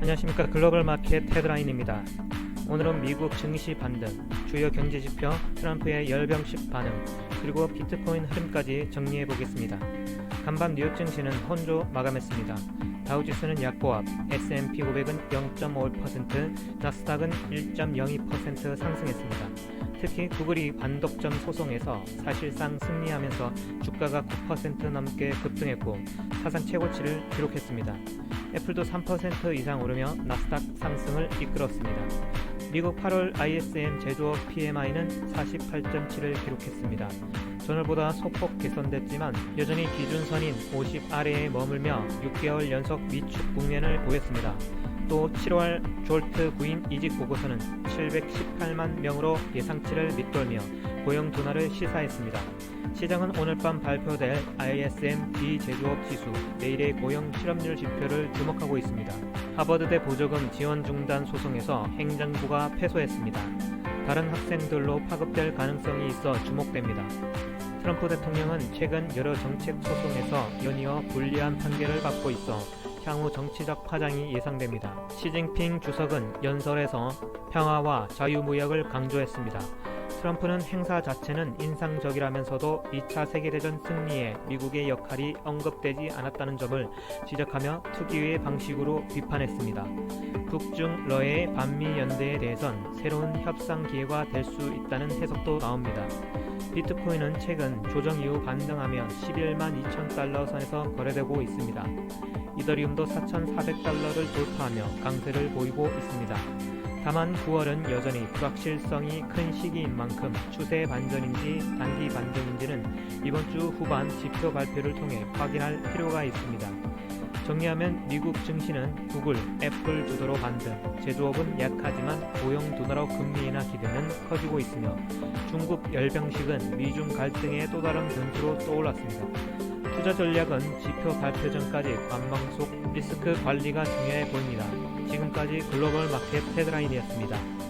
안녕하십니까 글로벌 마켓 헤드라인입니다. 오늘은 미국 증시 반등, 주요 경제 지표, 트럼프의 열병식 반응, 그리고 비트코인 흐름까지 정리해 보겠습니다. 간밤 뉴욕 증시는 혼조 마감했습니다. 다우지수는 약보합, S&P 500은 0.5%, 나스닥은 1.02% 상승했습니다. 특히 구글이 반독점 소송에서 사실상 승리하면서 주가가 9% 넘게 급등했고 사상 최고치를 기록했습니다. 애플도 3% 이상 오르며 나스닥 상승을 이끌었습니다. 미국 8월 ISM 제조업 PMI는 48.7을 기록했습니다. 전월보다 소폭 개선됐지만 여전히 기준선인 50 아래에 머물며 6개월 연속 위축 국면을 보였습니다. 또 7월 졸트 구인 이직 보고서는 718만 명으로 예상치를 밑돌며 고용 둔화를 시사했습니다. 시장은 오늘 밤 발표될 ISM 비제조업 지수, 내일의 고용 실업률 지표를 주목하고 있습니다. 하버드대 보조금 지원 중단 소송에서 행정부가 패소했습니다. 다른 학생들로 파급될 가능성이 있어 주목됩니다. 트럼프 대통령은 최근 여러 정책 소송에서 연이어 불리한 판결을 받고 있어 향후 정치적 파장이 예상됩니다. 시진핑 주석은 연설에서 평화와 자유무역을 강조했습니다. 트럼프는 행사 자체는 인상적이라면서도 2차 세계대전 승리에 미국의 역할이 언급되지 않았다는 점을 지적하며 특유의 방식으로 비판했습니다. 북중 러의 반미 연대에 대해선 새로운 협상 기회가 될 수 있다는 해석도 나옵니다. 비트코인은 최근 조정 이후 반등하며 11만 2천 달러 선에서 거래되고 있습니다. 이더리움도 4,400달러를 돌파하며 강세를 보이고 있습니다. 다만 9월은 여전히 불확실성이 큰 시기인 만큼 추세 반전인지 단기 반등인지는 이번 주 후반 지표 발표를 통해 확인할 필요가 있습니다. 정리하면 미국 증시는 구글, 애플 주도로 반등, 제조업은 약하지만 고용 둔화로 금리 인하 기대는 커지고 있으며 중국 열병식은 미중 갈등의 또 다른 변수로 떠올랐습니다. 투자 전략은 지표 발표 전까지 관망 속 리스크 관리가 중요해 보입니다. 지금까지 글로벌 마켓 헤드라인이었습니다.